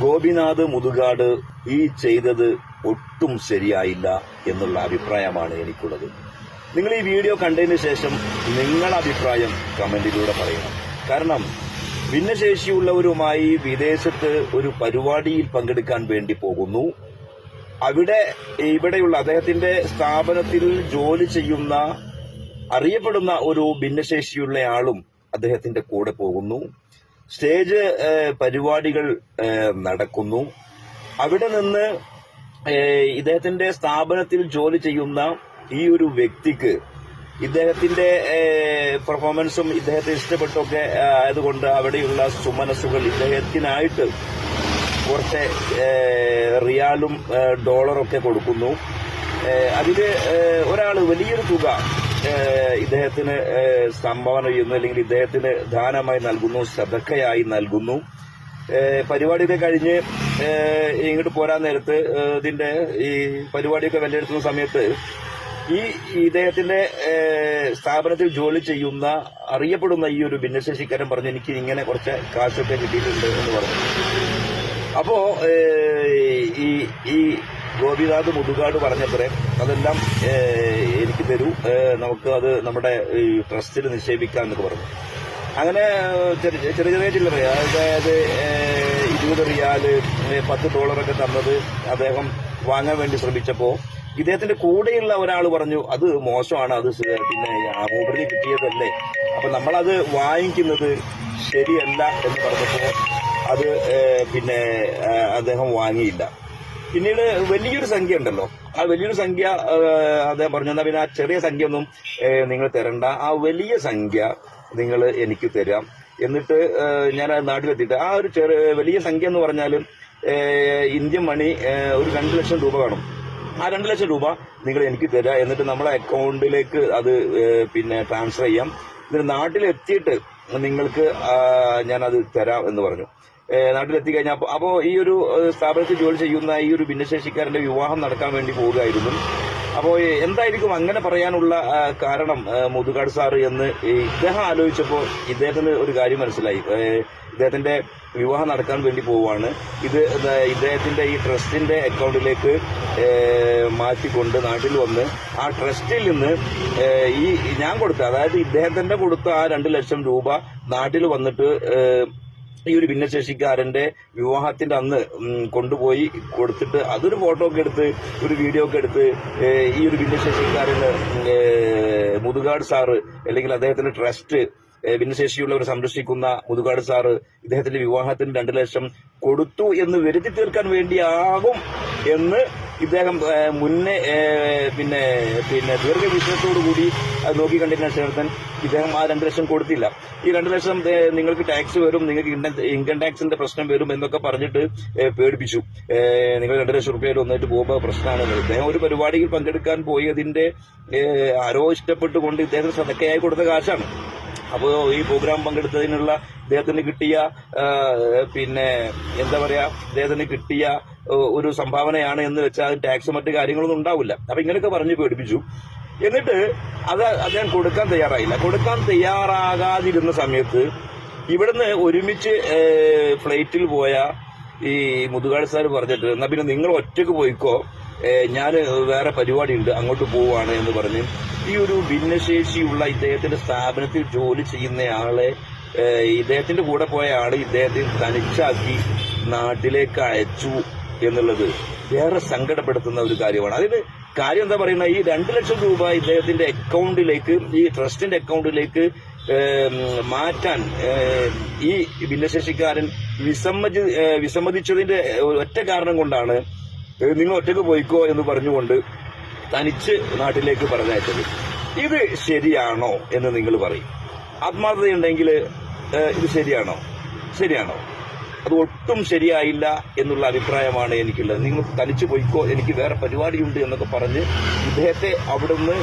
ഗോപിനാഥ് മുതുകാട് ഈ ചെയ്തത് ഒട്ടും ശരിയായില്ല എന്നുള്ള അഭിപ്രായമാണ് എനിക്കുള്ളത്. നിങ്ങൾ ഈ വീഡിയോ കണ്ടതിന് ശേഷം നിങ്ങളുടെ അഭിപ്രായം കമന്റിലൂടെ പറയണം. കാരണം ഭിന്നശേഷിയുള്ളവരുമായി വിദേശത്ത് ഒരു പരിപാടിയിൽ പങ്കെടുക്കാൻ വേണ്ടി പോകുന്നു. അവിടെ ഇവിടെയുള്ള അദ്ദേഹത്തിന്റെ സ്ഥാപനത്തിൽ ജോലി ചെയ്യുന്ന അറിയപ്പെടുന്ന ഒരു ഭിന്നശേഷിയുള്ള ആളും അദ്ദേഹത്തിന്റെ കൂടെ പോകുന്നു. സ്റ്റേജ് പരിപാടികൾ നടക്കുന്നു. അവിടെ നിന്ന് ഇദ്ദേഹത്തിന്റെ സ്ഥാപനത്തിൽ ജോലി ചെയ്യുന്ന ഈ ഒരു വ്യക്തിക്ക് ഇദ്ദേഹത്തിന്റെ പെർഫോമൻസും ഇദ്ദേഹത്തെ ഇഷ്ടപ്പെട്ടൊക്കെ ആയതുകൊണ്ട് അവിടെയുള്ള സുമനസ്സുകൾ ഇദ്ദേഹത്തിനായിട്ട് കുറച്ച് റിയാലും ഡോളറൊക്കെ കൊടുക്കുന്നു. അതിൽ ഒരാൾ വലിയൊരു തുക ഇദ്ദേഹത്തിന് സംഭാവന ചെയ്യുന്നു അല്ലെങ്കിൽ ഇദ്ദേഹത്തിന് ദാനമായി നൽകുന്നു സദക്കയായി നൽകുന്നു. പരിപാടിയൊക്കെ കഴിഞ്ഞ് ഇങ്ങോട്ട് പോരാൻ നേരത്ത് ഇതിന്റെ ഈ പരിപാടിയൊക്കെ വെല്ലെടുക്കുന്ന സമയത്ത് ഈ ഇദ്ദേഹത്തിന്റെ സ്ഥാപനത്തിൽ ജോലി ചെയ്യുന്ന അറിയപ്പെടുന്ന ഈ ഒരു ഭിന്നശേഷിക്കാരൻ പറഞ്ഞു എനിക്ക് ഇങ്ങനെ കുറച്ച് കാശൊക്കെ കിട്ടിയിട്ടുണ്ട് എന്ന് പറഞ്ഞു. അപ്പോ ഈ ഈ ഗോപിനാഥ് മുതുകാട് പറഞ്ഞത്രേ അതെല്ലാം എനിക്ക് തരൂ. നമുക്ക് അത് നമ്മുടെ ഈ ട്രസ്റ്റിൽ നിക്ഷേപിക്കാം എന്നൊക്കെ പറഞ്ഞു. അങ്ങനെ ചെറിയ ചെറിയ ചില്ലറ അതായത് ഇരുപത് റിയാൽ പത്ത് ഡോളറൊക്കെ തന്നത് അദ്ദേഹം വാങ്ങാൻ വേണ്ടി ശ്രമിച്ചപ്പോ ഇദ്ദേഹത്തിന്റെ കൂടെയുള്ള ഒരാൾ പറഞ്ഞു അത് മോശമാണ് അത് പിന്നെ മൂപ്പറിന് കിട്ടിയതല്ലേ. അപ്പൊ നമ്മളത് വാങ്ങിക്കുന്നത് ശരിയല്ല എന്ന് പറഞ്ഞപ്പോ അത് പിന്നെ അദ്ദേഹം വാങ്ങിയില്ല. പിന്നീട് വലിയൊരു സംഖ്യ ഉണ്ടല്ലോ ആ വലിയൊരു സംഖ്യ അദ്ദേഹം പറഞ്ഞു തന്നാൽ പിന്നെ ആ ചെറിയ സംഖ്യ ഒന്നും നിങ്ങൾ തരണ്ട. ആ വലിയ സംഖ്യ നിങ്ങൾ എനിക്ക് തരാം. എന്നിട്ട് ഞാൻ നാട്ടിലെത്തിയിട്ട് ആ ഒരു ചെറിയ വലിയ സംഖ്യ എന്ന് പറഞ്ഞാലും ഇന്ത്യൻ മണി ഒരു രണ്ട് ലക്ഷം രൂപ കാണും ആ രണ്ട് ലക്ഷം രൂപ നിങ്ങൾ എനിക്ക് തരാം. എന്നിട്ട് നമ്മളെ അക്കൗണ്ടിലേക്ക് അത് പിന്നെ ട്രാൻസ്ഫർ ചെയ്യാം. എന്നിട്ട് നാട്ടിലെത്തിയിട്ട് നിങ്ങൾക്ക് ഞാനത് തരാം എന്ന് പറഞ്ഞു. നാട്ടിലെത്തി കഴിഞ്ഞാൽ അപ്പോൾ അപ്പോ ഈ ഒരു സ്ഥാപനത്തിൽ ജോലി ചെയ്യുന്ന ഈ ഒരു ഭിന്നശേഷിക്കാരന്റെ വിവാഹം നടക്കാൻ വേണ്ടി പോവുകയായിരുന്നു. അപ്പോൾ എന്തായിരിക്കും അങ്ങനെ പറയാനുള്ള കാരണം മുതുകാട് സാറ് എന്ന് ഇദ്ദേഹം ആലോചിച്ചപ്പോൾ ഇദ്ദേഹത്തിന് ഒരു കാര്യം മനസ്സിലായി. ഇദ്ദേഹത്തിന്റെ വിവാഹം നടക്കാൻ വേണ്ടി പോവുകയാണ്. ഇത് ഇദ്ദേഹത്തിന്റെ ഈ ട്രസ്റ്റിന്റെ അക്കൗണ്ടിലേക്ക് മാറ്റിക്കൊണ്ട് നാട്ടിൽ വന്ന് ആ ട്രസ്റ്റിൽ നിന്ന് ഈ ഞാൻ കൊടുത്ത അതായത് ഇദ്ദേഹത്തിന്റെ കൊടുത്ത ആ രണ്ട് ലക്ഷം രൂപ നാട്ടിൽ വന്നിട്ട് ഈ ഒരു ഭിന്നശേഷിക്കാരന്റെ വിവാഹത്തിന്റെ അന്ന് കൊണ്ടുപോയി കൊടുത്തിട്ട് അതൊരു ഫോട്ടോ ഒക്കെ എടുത്ത് ഒരു വീഡിയോ ഒക്കെ എടുത്ത് ഈ ഒരു ഭിന്നശേഷിക്കാരന് മുതുകാട് സാറ് അല്ലെങ്കിൽ അദ്ദേഹത്തിന്റെ ട്രസ്റ്റ് ഭിന്നശേഷിയുള്ളവരെ സംരക്ഷിക്കുന്ന മുതുകാട് സാറ് ഇദ്ദേഹത്തിന്റെ വിവാഹത്തിന് രണ്ടു ലക്ഷം കൊടുത്തു എന്ന് വരുത്തി തീർക്കാൻ വേണ്ടിയാകും എന്ന് ഇദ്ദേഹം മുന്നേ പിന്നെ പിന്നെ ദീർഘവീക്ഷണത്തോടു കൂടി അത് നോക്കി കണ്ടതിന് ശേഷം ഇദ്ദേഹം ആ രണ്ട് ലക്ഷം കൊടുത്തില്ല. ഈ രണ്ട് ലക്ഷം നിങ്ങൾക്ക് ടാക്സ് വരും നിങ്ങൾക്ക് ഇൻകം- ടാക്സിന്റെ പ്രശ്നം വരും എന്നൊക്കെ പറഞ്ഞിട്ട് പേടിപ്പിച്ചു. നിങ്ങൾ രണ്ട് ലക്ഷം റുപ്യയിൽ വന്നിട്ട് പോകുമ്പോൾ പ്രശ്നമാണ് ഇദ്ദേഹം ഒരു പരിപാടിയിൽ പങ്കെടുക്കാൻ പോയതിന്റെ ആരോ ഇഷ്ടപ്പെട്ടുകൊണ്ട് ഇദ്ദേഹത്തിന് സതക്കയായി കൊടുത്ത കാശാണ്. അപ്പോൾ ഈ പ്രോഗ്രാം പങ്കെടുത്തതിനുള്ള ഇദ്ദേഹത്തിന് കിട്ടിയ പിന്നെ എന്താ പറയാ ഇദ്ദേഹത്തിന് കിട്ടിയ ഒരു സംഭാവനയാണ് എന്ന് വെച്ചാൽ ടാക്സ് മറ്റു കാര്യങ്ങളൊന്നും ഉണ്ടാവില്ല. അപ്പൊ ഇങ്ങനെയൊക്കെ പറഞ്ഞു പേടിപ്പിച്ചു. എന്നിട്ട് അത് അദ്ദേഹം കൊടുക്കാൻ തയ്യാറായില്ല. കൊടുക്കാൻ തയ്യാറാകാതിരുന്ന സമയത്ത് ഇവിടുന്ന് ഒരുമിച്ച് ഫ്ലൈറ്റിൽ പോയ ഈ മുതുകാട് സാർ പറഞ്ഞിട്ട് എന്നാ പിന്നെ നിങ്ങൾ ഒറ്റയ്ക്ക് പോയിക്കോ. ഞാൻ വേറെ പരിപാടി ഉണ്ട് അങ്ങോട്ട് പോവാണ് എന്ന് പറഞ്ഞ് ഈ ഒരു ഭിന്നശേഷിയുള്ള ഇദ്ദേഹത്തിന്റെ സ്ഥാപനത്തിൽ ജോലി ചെയ്യുന്നയാളെ ആളെ ഇദ്ദേഹത്തിന്റെ കൂടെ പോയ ആൾ ഇദ്ദേഹത്തെ തനിച്ചാക്കി നാട്ടിലേക്ക് അയച്ചു എന്നുള്ളത് വേറെ സങ്കടപ്പെടുത്തുന്ന ഒരു കാര്യമാണ്. അതിന് കാര്യം എന്താ പറയുന്ന ഈ രണ്ട് ലക്ഷം രൂപ ഇദ്ദേഹത്തിന്റെ അക്കൗണ്ടിലേക്ക് ഈ ട്രസ്റ്റിന്റെ അക്കൗണ്ടിലേക്ക് മാറ്റാൻ ഈ ഭിന്നശേഷിക്കാരൻ വിസമ്മതി വിസമ്മതിച്ചതിന്റെ ഒറ്റ കാരണം കൊണ്ടാണ് നിങ്ങൾ ഒറ്റയ്ക്ക് പോയിക്കോ എന്ന് പറഞ്ഞുകൊണ്ട് തനിച്ച് നാട്ടിലേക്ക് പറഞ്ഞയച്ചത്. ഇത് ശരിയാണോ എന്ന് നിങ്ങൾ പറയും. ആത്മാർത്ഥതയുണ്ടെങ്കിൽ ഇത് ശരിയാണോ? ശരിയാണോ? അത് ഒട്ടും ശരിയായില്ല എന്നുള്ള അഭിപ്രായമാണ് എനിക്കുള്ളത്. നിങ്ങൾ തനിച്ച് പോയിക്കോ എനിക്ക് വേറെ പരിപാടിയുണ്ട് എന്നൊക്കെ പറഞ്ഞ് ഇദ്ദേഹത്തെ അവിടുന്ന്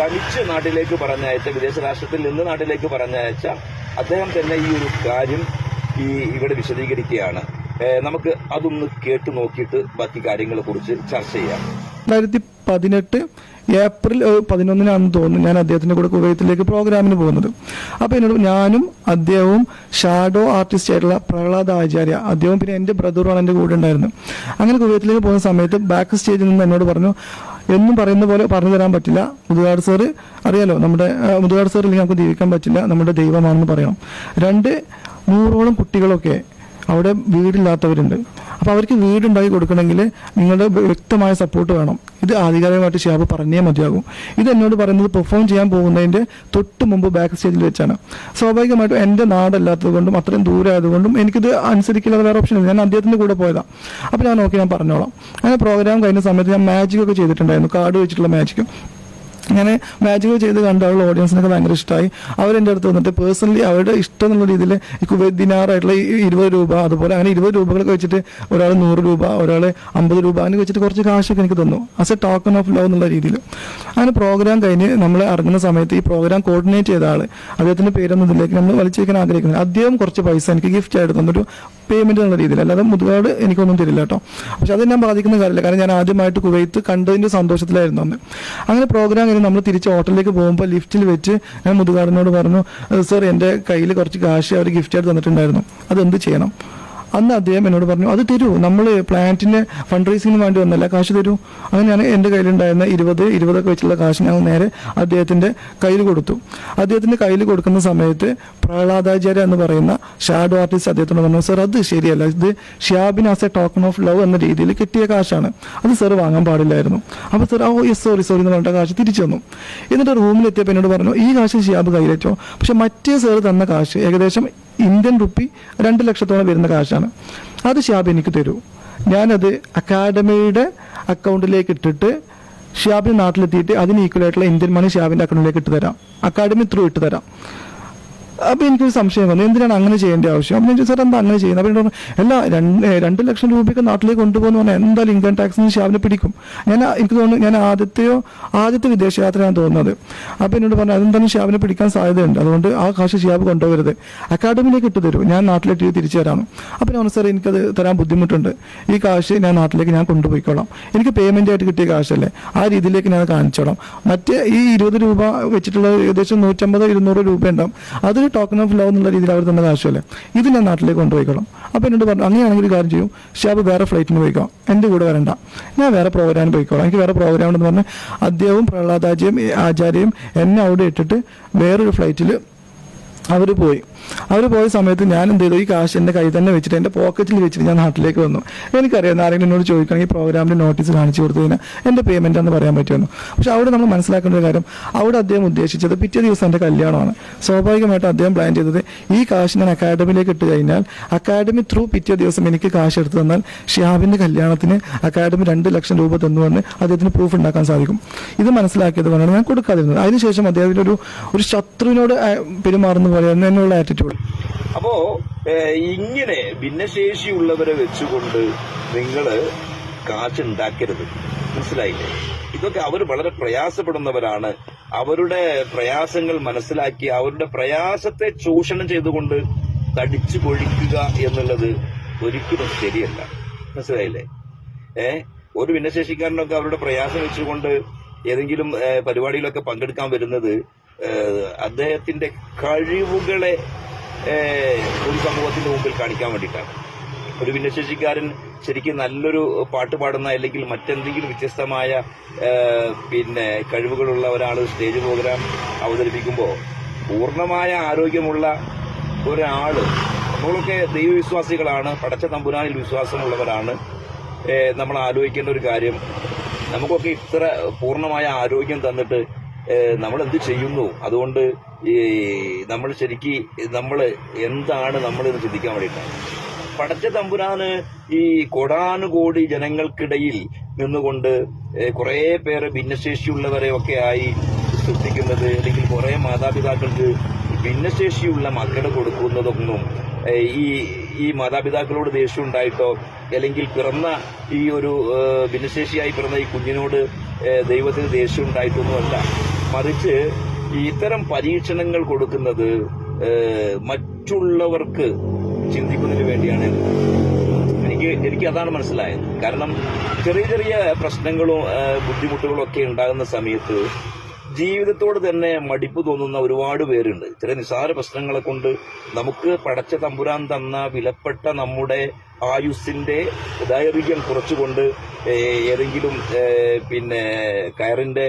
തനിച്ച് നാട്ടിലേക്ക് പറഞ്ഞയച്ച വിദേശ രാഷ്ട്രത്തിൽ നിന്ന് നാട്ടിലേക്ക് പറഞ്ഞയച്ച അദ്ദേഹം തന്നെ ഈ ഒരു കാര്യം ഈ ഇവിടെ വിശദീകരിക്കുകയാണ്. നമുക്ക് അതൊന്ന് കേട്ട് നോക്കിയിട്ട് ബാക്കി കാര്യങ്ങളെ കുറിച്ച് ചർച്ച ചെയ്യാം. രണ്ടായിരത്തി പതിനെട്ട് ഏപ്രിൽ പതിനൊന്നിനാണെന്ന് തോന്നുന്നു ഞാൻ അദ്ദേഹത്തിന്റെ കൂടെ കുവൈത്തിലേക്ക് പ്രോഗ്രാമിന് പോകുന്നത്. അപ്പോൾ എന്നോട് ഞാനും അദ്ദേഹവും ഷാഡോ ആർട്ടിസ്റ്റ് ആയിട്ടുള്ള പ്രഹ്ലാദ് ആചാര്യ അദ്ദേഹവും പിന്നെ എന്റെ ബ്രദറുമാണ് എന്റെ കൂടെ ഉണ്ടായിരുന്നു അങ്ങനെ കുവൈത്തിലേക്ക് പോകുന്ന സമയത്ത് ബാക്ക് സ്റ്റേജിൽ നിന്ന് എന്നോട് പറഞ്ഞു എന്നും പറയുന്ന പോലെ പറഞ്ഞു തരാൻ പറ്റില്ല. മുതുകാട് സാറ് അറിയാലോ നമ്മുടെ മുതുകാട് സാർ ഇല്ലെങ്കിൽ നമുക്ക് ജീവിക്കാൻ പറ്റില്ല. നമ്മുടെ ദൈവമാണെന്ന് പറയണം. രണ്ട് നൂറോളം കുട്ടികളൊക്കെ അവിടെ വീടില്ലാത്തവരുണ്ട്. അപ്പോൾ അവർക്ക് വീടുണ്ടാക്കി കൊടുക്കണമെങ്കിൽ നിങ്ങളുടെ വ്യക്തമായ സപ്പോർട്ട് വേണം. ഇത് ആധികാരികമായിട്ട് ഷിയാബ് പറഞ്ഞേ മതിയാകും. ഇത് എന്നോട് പറയുന്നത് പെർഫോം ചെയ്യാൻ പോകുന്നതിന്റെ തൊട്ട് മുമ്പ് ബാക്ക് സ്റ്റേജിൽ വെച്ചാണ്. സ്വാഭാവികമായിട്ടും എന്റെ നാടല്ലാത്തത് കൊണ്ടും അത്രയും ദൂരം ആയതുകൊണ്ടും എനിക്കിത് അനുസരിക്കില്ലാതെ വേറെ ഓപ്ഷൻ ഇല്ല. ഞാൻ അദ്ദേഹത്തിന്റെ കൂടെ പോയതാണ് അപ്പോൾ ഞാൻ ഓക്കെ ഞാൻ പറഞ്ഞോളാം. അങ്ങനെ പ്രോഗ്രാം കഴിഞ്ഞ സമയത്ത് ഞാൻ മാജിക് ഒക്കെ ചെയ്തിട്ടുണ്ടായിരുന്നു. കാർഡ് വെച്ചിട്ടുള്ള മാജിക് അങ്ങനെ മാജിക് ചെയ്ത് കണ്ട അവരുടെ ഓഡിയൻസിനൊക്കെ ഭയങ്കര ഇഷ്ടമായി അവരെന്റെ അടുത്ത് വന്നിട്ട് പേഴ്സണലി അവരുടെ ഇഷ്ടം എന്നുള്ള രീതിയിൽ ഈ കുവൈറ്റ് ദിനാറായിട്ടുള്ള ഈ ഇരുപത് രൂപ അതുപോലെ അങ്ങനെ ഇരുപത് രൂപകളൊക്കെ വെച്ചിട്ട് ഒരാൾ നൂറ് രൂപ ഒരാൾ അമ്പത് രൂപ അങ്ങനെ വെച്ചിട്ട് കുറച്ച് കാശൊക്കെ എനിക്ക് തന്നു. As a token of love എന്നുള്ള രീതിയിൽ. അങ്ങനെ പ്രോഗ്രാം കഴിഞ്ഞ് നമ്മൾ ഇറങ്ങുന്ന സമയത്ത് ഈ പ്രോഗ്രാം കോർഡിനേറ്റ് ചെയ്ത ആൾ അദ്ദേഹത്തിന്റെ പേരൊന്നും ഇതിലേക്ക് നമ്മൾ വലിച്ചേക്കാൻ ആഗ്രഹിക്കുന്നത് അദ്ദേഹം കുറച്ച് പൈസ എനിക്ക് ഗിഫ്റ്റ് ആയിട്ട് തന്നൊരു പേയ്മെന്റ് എന്നുള്ള രീതിയിൽ. അല്ലാതെ മുതുകാട് എനിക്കൊന്നും തരില്ല കേട്ടോ. പക്ഷെ അത് ഞാൻ ബാധിക്കുന്ന കാര്യമില്ല. കാരണം ഞാൻ ആദ്യമായിട്ട് കുവൈത്ത് കണ്ടതിന്റെ സന്തോഷത്തിലായിരുന്നു അന്ന്. അങ്ങനെ പ്രോഗ്രാം കഴിഞ്ഞ് നമ്മൾ തിരിച്ച് ഹോട്ടലിലേക്ക് പോകുമ്പോൾ ലിഫ്റ്റിൽ വെച്ച് ഞാൻ മുതുകാടനോട് പറഞ്ഞു സർ എന്റെ കയ്യിൽ കുറച്ച് കാശ് അവർ ഗിഫ്റ്റ് ആയിട്ട് തന്നിട്ടുണ്ടായിരുന്നു. അതെന്ത് ചെയ്യണം? അന്ന് അദ്ദേഹം എന്നോട് പറഞ്ഞു അത് തരൂ നമ്മൾ പ്ലാന്റിന് ഫണ്ട് റൈസിങ്ങിന് വേണ്ടി വന്നല്ല കാശ് തരൂ. അങ്ങനെയാണ് എന്റെ കയ്യിലുണ്ടായിരുന്ന ഇരുപത് ഇരുപതൊക്കെ വെച്ചുള്ള കാശ് ഞാൻ നേരെ അദ്ദേഹത്തിന്റെ കയ്യിൽ കൊടുത്തു. അദ്ദേഹത്തിന്റെ കയ്യിൽ കൊടുക്കുന്ന സമയത്ത് പ്രഹ്ലാദാചാര്യ എന്ന് പറയുന്ന ഷാഡോ ആർട്ടിസ്റ്റ് അദ്ദേഹത്തോട് പറഞ്ഞു സർ അത് ശരിയല്ല. ഇത് Shiyabin as a token of love എന്ന രീതിയിൽ കിട്ടിയ കാശാണ്. അത് സർ വാങ്ങാൻ പാടില്ലായിരുന്നു. അപ്പോൾ sir oh yes sorry sorry എന്ന് പറഞ്ഞിട്ട് കാശ് തിരിച്ചു തന്നു. എന്നിട്ട് റൂമിലെത്തിയപ്പോൾ എന്നോട് പറഞ്ഞു ഈ കാശ് ഷിയാബ് കയ്യിലേറ്റോ. പക്ഷെ മറ്റേ സർ തന്ന കാശ് ഏകദേശം ഇന്ത്യൻ റുപ്പി രണ്ട് ലക്ഷത്തോളം വരുന്ന കാശാണ്. അത് ഷിയാബ് എനിക്ക് തരൂ. ഞാനത് അക്കാഡമിയുടെ അക്കൗണ്ടിലേക്ക് ഇട്ടിട്ട് ഷിയാബിന് നാട്ടിലെത്തിയിട്ട് അതിന് ഈക്വൽ ആയിട്ടുള്ള ഇന്ത്യൻ മണി ഷിയാബിന്റെ അക്കൗണ്ടിലേക്ക് ഇട്ട് തരാം. അക്കാഡമി ത്രൂ ഇട്ട് തരാം. അപ്പൊ എനിക്കൊരു സംശയം വന്നു. എന്തിനാണ് അങ്ങനെ ചെയ്യേണ്ട ആവശ്യം? അപ്പം ഞാൻ എന്താ അങ്ങനെ ചെയ്യുന്നത്? അപ്പോൾ പറഞ്ഞു, അല്ല രണ്ട് രണ്ട് ലക്ഷം രൂപയ്ക്ക് നാട്ടിലേക്ക് കൊണ്ടുപോകുന്ന പറഞ്ഞാൽ എന്തായാലും ഇൻകം ടാക്സിന് ഷിയാബിനെ പിടിക്കും? ഞാൻ എനിക്ക് തോന്നുന്നു ഞാൻ ആദ്യത്തെയോ ആദ്യത്തെ വിദേശയാത്രയാണ് തോന്നുന്നത്. അപ്പോൾ എന്നോട് പറഞ്ഞു അതെന്തായാലും ഷിയാബിനെ പിടിക്കാൻ സാധ്യതയുണ്ട്. അതുകൊണ്ട് ആ കാശ് ഷിയാബ് കൊണ്ടുപോകരുത് അക്കാഡമിയിലേക്ക് ഇട്ട് തരൂ. ഞാൻ നാട്ടിലേക്ക് തിരിച്ചു തരാം അപ്പോൾ ഞാൻ സാർ എനിക്കത് തരാൻ ബുദ്ധിമുട്ടുണ്ട്. ഈ കാശ് ഞാൻ നാട്ടിലേക്ക് ഞാൻ കൊണ്ടുപോയിക്കോളാം. എനിക്ക് പേയ്മെന്റ് ആയിട്ട് കിട്ടിയ കാശല്ലേ ആ രീതിയിലേക്ക് ഞാൻ കാണിച്ചോളാം. മറ്റേ ഈ ഇരുപത് രൂപ വെച്ചിട്ടുള്ള ഏകദേശം നൂറ്റമ്പത് ഇരുന്നൂറ് രൂപ ഉണ്ടാവും അതൊരു ടോക്കൺ ഓഫ് ലോ എന്നുള്ള രീതിയിൽ അവർ തന്നെ ആവശ്യമല്ലേ. ഇത് ഞാൻ നാട്ടിലേക്ക് കൊണ്ടുപോയിക്കോളാം. അപ്പോൾ എന്നോട് പറഞ്ഞു അങ്ങനെയാണെങ്കിൽ ഒരു കാര്യം ചെയ്യും. ഷാബ് വേറെ ഫ്ലൈറ്റിന് പോയിക്കോ. എന്റെ കൂടെ വരണ്ട. ഞാൻ വേറെ പ്രോഗ്രാമിന് പോയിക്കോളാം. എനിക്ക് വേറെ പ്രോഗ്രാം ഉണ്ടെന്ന് പറഞ്ഞാൽ അദ്ദേഹവും പ്രഹ്ലാദാജിയും ആചാര്യയും എന്നെ അവിടെ ഇട്ടിട്ട് വേറൊരു ഫ്ലൈറ്റിൽ അവർ പോയി. അവർ പോയ സമയത്ത് ഞാൻ എന്ത് ചെയ്തു? ഈ കാശ് എന്റെ കയ്യിൽ തന്നെ വെച്ചിട്ട് എന്റെ പോക്കറ്റിൽ വെച്ചിട്ട് ഞാൻ നാട്ടിലേക്ക് വന്നു. എനിക്കറിയാം ആരെങ്കിലും എന്നോട് ചോദിക്കണമെങ്കിൽ പ്രോഗ്രാമിന്റെ നോട്ടീസ് കാണിച്ചു കൊടുത്തു കഴിഞ്ഞാൽ എന്റെ പേയ്മെന്റ് എന്ന് പറയാൻ പറ്റുമെന്ന് പക്ഷെ അവിടെ നമ്മൾ മനസ്സിലാക്കേണ്ട ഒരു കാര്യം അവിടെ അദ്ദേഹം ഉദ്ദേശിച്ചത് പിറ്റേ ദിവസം എന്റെ കല്യാണമാണ്. സ്വാഭാവികമായിട്ട് അദ്ദേഹം പ്ലാൻ ചെയ്തത് ഈ കാശ് ഞാൻ അക്കാഡമിയിലേക്ക് ഇട്ട് കഴിഞ്ഞാൽ അക്കാഡമി ത്രൂ പിറ്റേ ദിവസം എനിക്ക് കാശ് എടുത്തു തന്നാൽ ഷിഹാബിന്റെ കല്യാണത്തിന് അക്കാഡമി രണ്ട് ലക്ഷം രൂപ തന്നു തന്നുവെന്ന് അദ്ദേഹത്തിന് പ്രൂഫ് ഉണ്ടാക്കാൻ സാധിക്കും. ഇത് മനസ്സിലാക്കിയത് കൊണ്ടാണ് ഞാൻ കൊടുക്കാതിരുന്നത്. അതിനുശേഷം അദ്ദേഹത്തിന്റെ ഒരു ഒരു ശത്രുവിനോട് പെരുമാറുന്ന പെരുമാറുന്ന തന്നെ എന്നുള്ള ആറ്റിറ്റ്യൂഡ് അപ്പോ ഇങ്ങനെ ഭിന്നശേഷിയുള്ളവരെ വെച്ചുകൊണ്ട് നിങ്ങൾ കാശുണ്ടാക്കരുത്. മനസ്സിലായില്ലേ? ഇതൊക്കെ അവർ വളരെ പ്രയാസപ്പെടുന്നവരാണ്. അവരുടെ പ്രയാസങ്ങൾ മനസ്സിലാക്കി അവരുടെ പ്രയാസത്തെ ചൂഷണം ചെയ്തുകൊണ്ട് തടിച്ചു കൊഴിക്കുക എന്നുള്ളത് ഒരിക്കലും ശരിയല്ല. മനസ്സിലായില്ലേ? ഏ ഒരു ഭിന്നശേഷിക്കാരനൊക്കെ അവരുടെ പ്രയാസം വെച്ചുകൊണ്ട് ഏതെങ്കിലും പരിപാടിയിലൊക്കെ പങ്കെടുക്കാൻ വരുന്നത് അദ്ദേഹത്തിന്റെ കഴിവുകളെ ഒരു സമൂഹത്തിന്റെ മുമ്പിൽ കാണിക്കാൻ വേണ്ടിയിട്ടാണ്. ഒരു ഭിന്നശേഷിക്കാരൻ ശരിക്കും നല്ലൊരു പാട്ട് പാടുന്ന അല്ലെങ്കിൽ മറ്റെന്തെങ്കിലും വ്യത്യസ്തമായ പിന്നെ കഴിവുകളുള്ള ഒരാൾ സ്റ്റേജ് പ്രോഗ്രാം അവതരിപ്പിക്കുമ്പോൾ പൂർണമായ ആരോഗ്യമുള്ള ഒരാൾ നമ്മളൊക്കെ ദൈവവിശ്വാസികളാണ് പടച്ച തമ്പുരാനിൽ വിശ്വാസമുള്ളവരാണ്. നമ്മൾ ആലോചിക്കേണ്ട ഒരു കാര്യം നമുക്കൊക്കെ ഇത്ര പൂർണമായ ആരോഗ്യം തന്നിട്ട് നമ്മൾ എന്ത് ചെയ്യുന്നു? അതുകൊണ്ട് ഈ നമ്മൾ ശരിക്ക് നമ്മൾ എന്താണ് നമ്മൾ ഇത് ചിന്തിക്കാൻ വേണ്ടിയിട്ടാണ് പടച്ച തമ്പുരാന് ഈ കോടാനുകോടി ജനങ്ങൾക്കിടയിൽ നിന്നുകൊണ്ട് കുറേ പേര് ഭിന്നശേഷിയുള്ളവരെ ഒക്കെ ആയി സൃഷ്ടിക്കുന്നത് അല്ലെങ്കിൽ കുറെ മാതാപിതാക്കൾക്ക് ഭിന്നശേഷിയുള്ള മക്കളെ കൊടുക്കുന്നതൊന്നും ഈ ഈ മാതാപിതാക്കളോട് ദേഷ്യം ഉണ്ടായിട്ടോ അല്ലെങ്കിൽ പിറന്ന ഈ ഒരു ഭിന്നശേഷിയായി പിറന്ന ഈ കുഞ്ഞിനോട് ദൈവത്തിന് ദേഷ്യം ഉണ്ടായിട്ടൊന്നുമല്ല. മറിച്ച് ഇത്തരം പരീക്ഷണങ്ങൾ കൊടുക്കുന്നത് മറ്റുള്ളവർക്ക് ചിന്തിക്കുന്നതിന് വേണ്ടിയാണ്. എനിക്ക് എനിക്ക് അതാണ് മനസ്സിലായത്. കാരണം ചെറിയ ചെറിയ പ്രശ്നങ്ങളും ബുദ്ധിമുട്ടുകളും ഒക്കെ ഉണ്ടാകുന്ന സമയത്ത് ജീവിതത്തോട് തന്നെ മടിപ്പ് തോന്നുന്ന ഒരുപാട് പേരുണ്ട്. ചില നിസ്സാര പ്രശ്നങ്ങളെ കൊണ്ട് നമുക്ക് പടച്ച തമ്പുരാൻ തന്ന വിലപ്പെട്ട നമ്മുടെ ആയുസ്സിന്റെ ദൈർഘ്യം കുറച്ചുകൊണ്ട് ഏതെങ്കിലും പിന്നെ കയറിന്റെ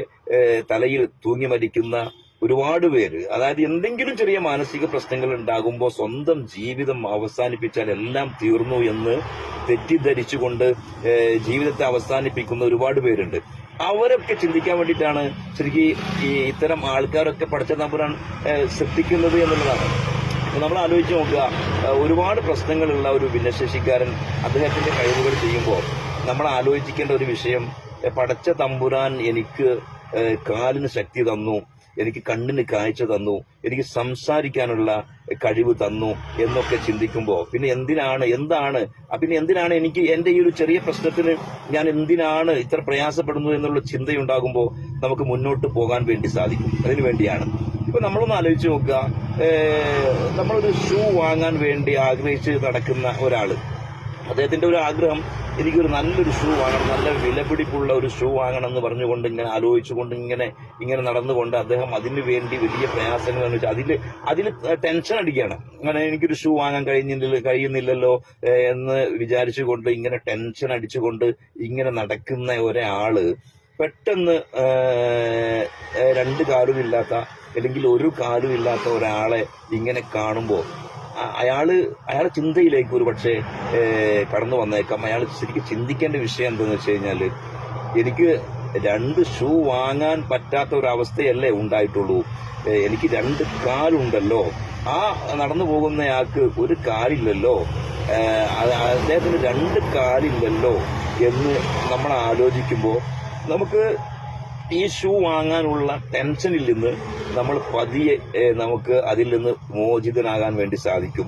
തലയിൽ തൂങ്ങി മരിക്കുന്ന ഒരുപാട് പേര്. അതായത് എന്തെങ്കിലും ചെറിയ മാനസിക പ്രശ്നങ്ങൾ ഉണ്ടാകുമ്പോൾ സ്വന്തം ജീവിതം അവസാനിപ്പിച്ചാൽ എല്ലാം തീർന്നു എന്ന് തെറ്റിദ്ധരിച്ചുകൊണ്ട് ജീവിതത്തെ അവസാനിപ്പിക്കുന്ന ഒരുപാട് പേരുണ്ട്. അവരൊക്കെ ചിന്തിക്കാൻ വേണ്ടിയിട്ടാണ് ശരിക്കും ഈ ഇത്തരം ആൾക്കാരൊക്കെ പഠിച്ച നമ്പറാണ് ശ്രദ്ധിക്കുന്നത് എന്നുള്ളതാണ്. നമ്മൾ ആലോചിച്ച് നോക്കുക ഒരുപാട് പ്രശ്നങ്ങളുള്ള ഒരു ഭിന്നശേഷിക്കാരൻ അദ്ദേഹത്തിന്റെ കഴിവുകൾ ചെയ്യുമ്പോൾ നമ്മൾ ആലോചിക്കേണ്ട ഒരു വിഷയം പടച്ച തമ്പുരാൻ എനിക്ക് കാലിന് ശക്തി തന്നു എനിക്ക് കണ്ണിന് കാഴ്ച തന്നു എനിക്ക് സംസാരിക്കാനുള്ള കഴിവ് തന്നു എന്നൊക്കെ ചിന്തിക്കുമ്പോൾ പിന്നെ എന്തിനാണ്? എന്താണ്? പിന്നെ എന്തിനാണ് എനിക്ക് എന്റെ ഈ ഒരു ചെറിയ പ്രശ്നത്തിന് ഞാൻ എന്തിനാണ് ഇത്ര പ്രയാസപ്പെടുന്നു എന്നുള്ള ചിന്തയുണ്ടാകുമ്പോൾ നമുക്ക് മുന്നോട്ട് പോകാൻ വേണ്ടി സാധിക്കും. അതിനു വേണ്ടിയാണ്. ഇപ്പൊ നമ്മളൊന്ന് ആലോചിച്ച് നോക്കുക. നമ്മളൊരു ഷൂ വാങ്ങാൻ വേണ്ടി ആഗ്രഹിച്ച് നടക്കുന്ന ഒരാൾ. അദ്ദേഹത്തിന്റെ ഒരു ആഗ്രഹം എനിക്കൊരു നല്ലൊരു ഷൂ വാങ്ങണം നല്ല വിലപിടിപ്പുള്ള ഒരു ഷൂ വാങ്ങണം എന്ന് പറഞ്ഞുകൊണ്ട് ഇങ്ങനെ ആലോചിച്ചുകൊണ്ട് ഇങ്ങനെ ഇങ്ങനെ നടന്നുകൊണ്ട് അദ്ദേഹം അതിനു വേണ്ടി വലിയ പ്രയാസങ്ങൾ എന്ന് വെച്ചാൽ അതിൽ അതിൽ ടെൻഷൻ അടിക്കുകയാണ്. അങ്ങനെ എനിക്കൊരു ഷൂ വാങ്ങാൻ കഴിയുന്നില്ല കഴിയുന്നില്ലല്ലോ എന്ന് വിചാരിച്ചുകൊണ്ട് ഇങ്ങനെ ടെൻഷൻ അടിച്ചുകൊണ്ട് ഇങ്ങനെ നടക്കുന്ന ഒരാൾ പെട്ടെന്ന് രണ്ട് കാലുമില്ലാത്ത അല്ലെങ്കിൽ ഒരു കാലുമില്ലാത്ത ഒരാളെ ഇങ്ങനെ കാണുമ്പോൾ അ- അയാൾ അയാളെ ചിന്തയിലേക്ക് ഒരു പക്ഷേ കടന്നു വന്നേക്കാം. അയാൾ ശരിക്കും ചിന്തിക്കേണ്ട വിഷയം എന്താന്ന് വെച്ച് കഴിഞ്ഞാൽ എനിക്ക് രണ്ട് ഷൂ വാങ്ങാൻ പറ്റാത്ത ഒരു അവസ്ഥയല്ലേ ഉണ്ടായിട്ടുള്ളൂ എനിക്ക് രണ്ട് കാലുണ്ടല്ലോ. ആ നടന്നു പോകുന്നയാൾക്ക് ഒരു കാലില്ലല്ലോ. അദ്ദേഹത്തിന് രണ്ട് കാലില്ലല്ലോ എന്ന് നമ്മൾ ആലോചിക്കുമ്പോൾ നമുക്ക് ഈ ഷൂ വാങ്ങാനുള്ള ടെൻഷനിൽ നിന്ന് നമ്മൾ പതിയെ നമുക്ക് അതിൽ നിന്ന് മോചിതനാകാൻ വേണ്ടി സാധിക്കും.